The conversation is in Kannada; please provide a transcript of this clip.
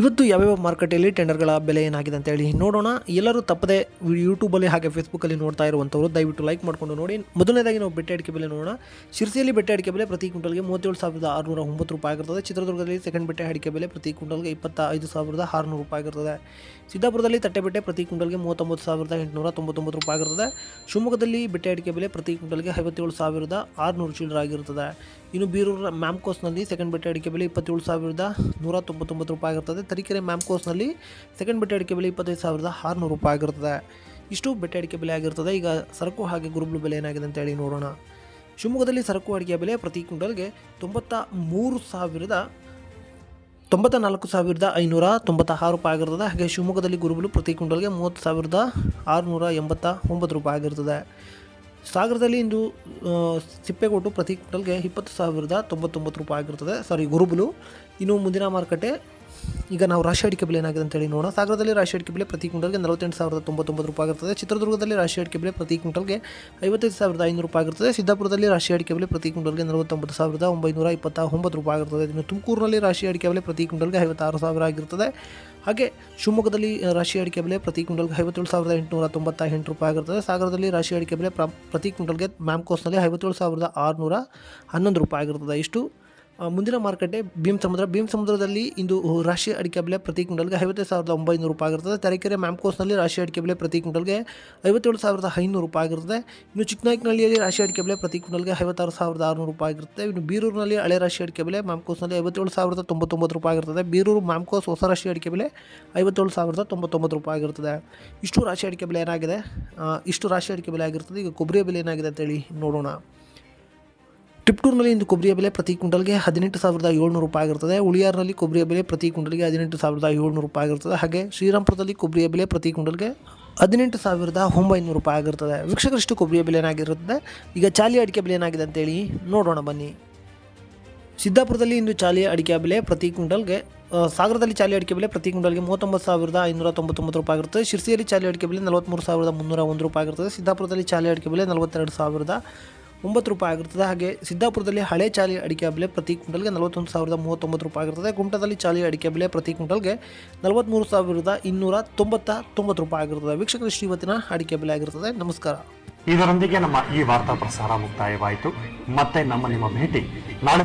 ಇವತ್ತು ಯಾವ್ಯಾವ ಮಾರುಕಟ್ಟೆಯಲ್ಲಿ ಟೆಂಡರ್ಗಳ ಬೆಲೆ ಏನಾಗಿದೆ ಅಂತ ಹೇಳಿ ನೋಡೋಣ. ಎಲ್ಲರೂ ತಪ್ಪದೆ ಯೂಟ್ಯೂಬಲ್ಲಿ ಹಾಗೆ ಫೇಸ್ಬುಕ್ಕಲ್ಲಿ ನೋಡ್ತಾ ಇರುವಂಥವ್ರು ದಯವಿಟ್ಟು ಲೈಕ್ ಮಾಡಿಕೊಂಡು ನೋಡಿ. ಮೊದಲನೇದಾಗಿ ನಾವು ಬೆಟ್ಟೆ ಅಡಿಕೆ ಬೆಲೆ ನೋಡೋಣ. ಶಿರ್ಸಿಯಲ್ಲಿ ಬೆಟ್ಟೆ ಅಡಿಕೆ ಬೆಲೆ ಪ್ರತಿ ಕ್ವಿಂಟಲ್ಗೆ ಮೂವತ್ತೇಳು ಸಾವಿರದ ಆರುನೂರ ಒಂಬತ್ತು ರೂಪಾಯಿ ಆಗಿರ್ತದೆ. ಚಿತ್ರದುರ್ಗದಲ್ಲಿ ಸೆಕೆಂಡ್ ಬೆಟ್ಟೆ ಅಡಿಕೆ ಬೆಲೆ ಪ್ರತಿ ಕ್ವಿಂಟಲ್ಗೆ ಇಪ್ಪತ್ತ ಐದು ಸಾವಿರದ ಆರುನೂರು ರೂಪಾಯಿ ಆಗಿರ್ತದೆ. ಸಿದ್ದಾಪುರದಲ್ಲಿ ತಟ್ಟೆ ಬೆಟ್ಟೆ ಪ್ರತಿ ಕ್ವಿಂಟಲ್ಗೆ ಮೂವತ್ತೊಂಬತ್ತು ಸಾವಿರದ ಎಂಟುನೂರ ತೊಂಬತ್ತೊಂಬತ್ತು ರೂಪಾಯಿ ಆಗಿರ್ತದೆ. ಶಿವಮೊಗ್ಗದಲ್ಲಿ ಬೆಟ್ಟೆ ಅಡಿಕೆ ಬೆಲೆ ಪ್ರತಿ ಕ್ವಿಂಟಲ್ಗೆ ಐವತ್ತೇಳು ಸಾವಿರದ ಆರುನೂರು ಚಿಲ್ಲರ ಆಗಿರ್ತದೆ. ಇನ್ನು ಬೀರೂರು ಮ್ಯಾಮ್ಕೋಸ್ನಲ್ಲಿ ಸೆಕೆಂಡ್ ಬೆಟ್ಟೆ ಅಡಿಕೆ ಬೆಲೆ ಇಪ್ಪತ್ತೇಳು ಸಾವಿರದ ನೂರ ತೊಂಬತ್ತೊಂಬತ್ತು ರೂಪಾಯಿ ಆಗಿರ್ತದೆ. ತರೀಕೆರೆ ಮ್ಯಾಮ್ಕೋಸ್ನಲ್ಲಿ ಸೆಕೆಂಡ್ ಬೆಟ್ಟೆ ಅಡಿಕೆ ಬೆಲೆ ಇಪ್ಪತ್ತೈದು ಸಾವಿರದ ಆರುನೂರು ರೂಪಾಯಿ ಆಗಿರ್ತದೆ. ಇಷ್ಟು ಬೆಟ್ಟೆ ಅಡಿಕೆ ಬೆಲೆ ಆಗಿರ್ತದೆ. ಈಗ ಸರಕು ಹಾಗೆ ಗುರುಬ್ಲು ಬೆಲೆ ಏನಾಗಿದೆ ಅಂತ ಹೇಳಿ ನೋಡೋಣ. ಶಿವಮೊಗ್ಗದಲ್ಲಿ ಸರಕು ಅಡಿಕೆ ಬೆಲೆ ಪ್ರತಿ ಕ್ವಿಂಟಲ್ಗೆ ತೊಂಬತ್ತ ಮೂರು ಸಾವಿರದ ತೊಂಬತ್ತ ನಾಲ್ಕು ಸಾವಿರದ ಐನೂರ ತೊಂಬತ್ತ ಆರು ರೂಪಾಯಿ ಆಗಿರ್ತದೆ. ಹಾಗೆ ಶಿವಮೊಗ್ಗದಲ್ಲಿ ಗುರುಬಲು ಪ್ರತಿ ಕ್ವಿಂಟಲ್ಗೆ ಮೂವತ್ತು ಸಾವಿರದ ಆರುನೂರ ಎಂಬತ್ತ ಒಂಬತ್ತು ರೂಪಾಯಿ ಆಗಿರ್ತದೆ. ಸಾಗರದಲ್ಲಿ ಇಂದು ಸಿಪ್ಪೆಗೊಟ್ಟು ಸಿಪ್ಪೆಗೋಟು ಪ್ರತಿ ಕ್ವಿಂಟಲ್ಗೆ ಇಪ್ಪತ್ತು ಸಾವಿರದ ತೊಂಬತ್ತೊಂಬತ್ತು ರೂಪಾಯಿ ಆಗಿರುತ್ತದೆ. ಸಾರಿ ಗುರುಬಲು. ಇನ್ನು ಮುಂದಿನ ಮಾರುಕಟ್ಟೆ ಈಗ ನಾವು ರಾಶಿ ಅಡಿಕೆ ಬೆಲೆ ಏನಾಗಿದೆ ಅಂತೇಳಿ ನೋಡೋಣ. ಸಾಗರದಲ್ಲಿ ರಾಶಿ ಅಡಿಕೆ ಬೆಲೆ ಪ್ರತಿ ಕ್ವಿಂಟಲ್ಗೆ ನಲವತ್ತೆಂಟು ಸಾವಿರದ ತೊಂಬತ್ತೊಂಬತ್ತು ರೂಪಾಯಿ ಆಗಿರ್ತದೆ. ಚಿತ್ರದುರ್ಗದಲ್ಲಿ ರಾಶಿ ಅಡಿಕೆ ಬೆಲೆ ಪ್ರತಿ ಕ್ವಿಂಟಲ್ಗೆ ಐವತ್ತೈದು ಸಾವಿರದ ಐನೂರು ರೂಪಾಯಿ ಆಗಿರ್ತದೆ. ಸಿದ್ದಾಪುರದಲ್ಲಿ ರಾಶಿ ಅಡಿಕೆ ಬೆಲೆ ಪ್ರತಿ ಕ್ವಿಂಟಲ್ಗೆ ನಲವತ್ತೊಂಬತ್ತು ಸಾವಿರದ ಒಂಬೈನೂರ ಇಪ್ಪತ್ತ ಒಂಬತ್ತು ರೂಪಾಯಿ ಆಗಿರ್ತದೆ. ಇನ್ನು ತುಮಕೂರಿನಲ್ಲಿ ರಾಶಿ ಅಡಿಕೆ ಬೆಲೆ ಪ್ರತಿ ಕ್ವಿಂಟಲ್ಗೆ ಐವತ್ತಾರು ಸಾವಿರ ಆಗಿರ್ತದೆ. ಹಾಗೆ ಶಿವಮೊಗ್ಗದಲ್ಲಿ ರಾಶಿ ಅಡಿಕೆ ಬೆಲೆ ಪ್ರತಿ ಕ್ವಿಂಟಲ್ಗೆ ಐವತ್ತೇಳು ಸಾವಿರದ ಎಂಟುನೂರ ತೊಂಬತ್ತ ಎಂಟು ರೂಪಾಯಿ ಆಗಿರ್ತದೆ. ಸಾಗರದಲ್ಲಿ ರಾಶಿ ಅಡಿಕೆ ಬೆಲೆ ಪ್ರ, ಪ್ರತಿ ಕ್ವಿಂಟಲ್ಗೆ ಮ್ಯಾಮ್ಕೋಸ್ನಲ್ಲಿ ಐವತ್ತೇಳು ಸಾವಿರದ ಆರುನೂರ ಹನ್ನೊಂದು ರೂಪಾಯಿ ಆಗಿರ್ತದೆ. ಇಷ್ಟು ಮುಂದಿನ ಮಾರುಕಟ್ಟೆ ಭೀಮ್ ಸಮುದ್ರ. ಭೀಮ್ ಸಮುದ್ರದಲ್ಲಿ ಇಂದು ರಾಶಿ ಅಡಿಕೆ ಬೆಲೆ ಪ್ರತಿ ಕ್ವಿಂಟಲ್ಗೆ ಐವತ್ತೈದು ಸಾವಿರದ ಒಂಬೈನೂರು ರೂಪಾಯಿ ಆಗಿರ್ತದೆ. ತರೀಕೆರೆ ಮ್ಯಾಮ್ಕೋಸ್ನಲ್ಲಿ ರಾಶಿ ಅಡಿಕೆ ಬೆಲೆ ಪ್ರತಿ ಕ್ವಿಂಟಲ್ಗೆ ಐವತ್ತೇಳು ಸಾವಿರದ ಐನೂರು ರೂಪಾಯಿ ಆಗಿರ್ತದೆ. ಇನ್ನು ಚಿಕ್ಕನಾಯಕನಹಳ್ಳಿಯಲ್ಲಿ ರಾಶಿ ಅಡಿಕೆ ಬೆಲೆ ಪ್ರತಿ ಕ್ವಿಂಟಲ್ಗೆ ಐವತ್ತಾರು ಸಾವಿರದ ಆರುನೂರು ರೂಪಾಯಿ ಆಗಿರುತ್ತೆ ಇನ್ನು ಬೀರೂರಿನಲ್ಲಿ ಹಳೆ ರಾಶಿ ಅಡಿಕೆ ಬೆಲೆ ಮ್ಯಾಮ್ಕೋಸ್ನಲ್ಲಿ ಐವತ್ತೇಳು ಸಾವಿರದ ತೊಂಬತ್ತೊಂಬತ್ತು ರೂಪಾಯಿ ಆಗಿರ್ತದೆ. ಬೀರೂರು ಮ್ಯಾಮ್ಕೋಸ್ ಹೊಸ ರಾಶಿ ಅಡಿಕೆ ಬೆಲೆ ಐವತ್ತೇಳು ಸಾವಿರದ ತೊಂಬತ್ತೊಂಬತ್ತು ರೂಪಾಯಿ ಆಗಿರ್ತದೆ. ಇಷ್ಟು ರಾಶಿ ಅಡಿಕೆ ಬೆಲೆ ಏನಾಗಿದೆ? ಇಷ್ಟು ರಾಶಿ ಅಡಿಕೆ ಬೆಲೆ ಆಗಿರ್ತದೆ. ಈಗ ಕೊಬ್ಬರಿ ಬೆಲೆ ಏನಾಗಿದೆ ಅಂತೇಳಿ ನೋಡೋಣ. ಟಿಪ್ಟೂರ್ನಲ್ಲಿ ಇಂದು ಕೊಬ್ಬರಿಯ ಬೆಲೆ ಪ್ರತಿ ಕ್ವಿಂಟಲ್ಗೆ ಹದಿನೆಂಟು ಸಾವಿರದ ಏಳ್ನೂರು ರೂಪಾಯಿ ಆಗಿರ್ತದೆ. ಉಳಿಯಾರ್ನಲ್ಲಿ ಕೊಬ್ಬರಿಯ ಬೆಲೆ ಪ್ರತಿ ಕ್ವಿಂಟಲ್ಗೆ ಹದಿನೆಂಟು ಸಾವಿರದ ಏಳ್ನೂರು ರೂಪಾಯಿ ಆಗಿರ್ತದೆ. ಹಾಗೆ ಶ್ರೀರಾಮ್ಪುರದಲ್ಲಿ ಕೊಬ್ಬರಿಯ ಬೆಲೆ ಪ್ರತಿ ಕ್ವಿಂಟಲ್ಗೆ ಹದಿನೆಂಟು ಸಾವಿರದ ಒಂಬೈನೂರು ರೂಪಾಯಿ ಆಗಿರ್ತದೆ. ವೀಕ್ಷಕರಷ್ಟು ಕೊಬ್ಬರಿಯ ಬೆಲೆ ಏನಾಗಿರುತ್ತೆ? ಈಗ ಚಾಲಿ ಅಡಿಕೆ ಬೆಲೆ ಏನಾಗಿದೆ ಅಂತೇಳಿ ನೋಡೋಣ ಬನ್ನಿ. ಸಿದ್ದಾಪುರದಲ್ಲಿ ಇಂದು ಚಾಲಿ ಅಡಿಕೆ ಬೆಲೆ ಪ್ರತಿ ಕ್ವಿಂಟಲ್ಗೆ ಸಾಗರದಲ್ಲಿ ಚಾಲಿ ಅಡಿಕೆ ಬೆಲೆ ಪ್ರತಿ ಕ್ವಿಂಟಲ್ಗೆ ಮೂವತ್ತೊಂಬತ್ತು ಸಾವಿರದ ಐನೂರ ತೊಂಬತ್ತೊಂಬತ್ತು ರೂಪಾಯಿ ಆಗಿರುತ್ತೆ. ಶಿರ್ಸಿಯಲ್ಲಿ ಚಾಲಿ ಅಡಿಕೆ ಬೆಲೆ ನಲವತ್ತ್ಮೂರು ಸಾವಿರದ ಮುನ್ನೂರ ಒಂದು ರೂಪಾಯಿ ಆಗಿರ್ತದೆ. ಸಿದ್ದಾಪುರದಲ್ಲಿ ಚಾಲಿ ಅಡಿಕೆ ಬೆಲೆ ನಲವತ್ತೆರಡು ಸಾವಿರದ ಒಂಬತ್ತು ರೂಪಾಯಿ ಆಗಿರ್ತದೆ. ಹಾಗೆ ಸಿದ್ದಾಪುರದಲ್ಲಿ ಹಳೆ ಚಾಲಿ ಅಡಿಕೆ ಬೆಲೆ ಪ್ರತಿ ಕ್ವಿಂಟಲ್ಗೆ ನಲವತ್ತೊಂದು ಸಾವಿರದ ಮೂವತ್ತೊಂಬತ್ತು ರೂಪಾಯಿ ಆಗಿರ್ತದೆ. ಕುಮಟದಲ್ಲಿ ಚಾಲಿ ಅಡಿಕೆ ಬೆಲೆ ಪ್ರತಿ ಕ್ವಿಂಟಲ್ಗೆ ನಲವತ್ತ್ಮೂರು ಸಾವಿರದ ಇನ್ನೂರ ತೊಂಬತ್ತ ತೊಂಬತ್ತು ರೂಪಾಯಿ ಆಗಿರ್ತದೆ. ವೀಕ್ಷಕರ ಇವತ್ತಿನ ಅಡಿಕೆ ಬೆಲೆ ಆಗಿರ್ತದೆ. ನಮಸ್ಕಾರ. ಇದರೊಂದಿಗೆ ನಮ್ಮ ಈ ವಾರ್ತಾ ಪ್ರಸಾರ ಮುಕ್ತಾಯವಾಯಿತು. ಮತ್ತೆ ನಮ್ಮ ನಿಮ್ಮ ಭೇಟಿ ನಾಳೆ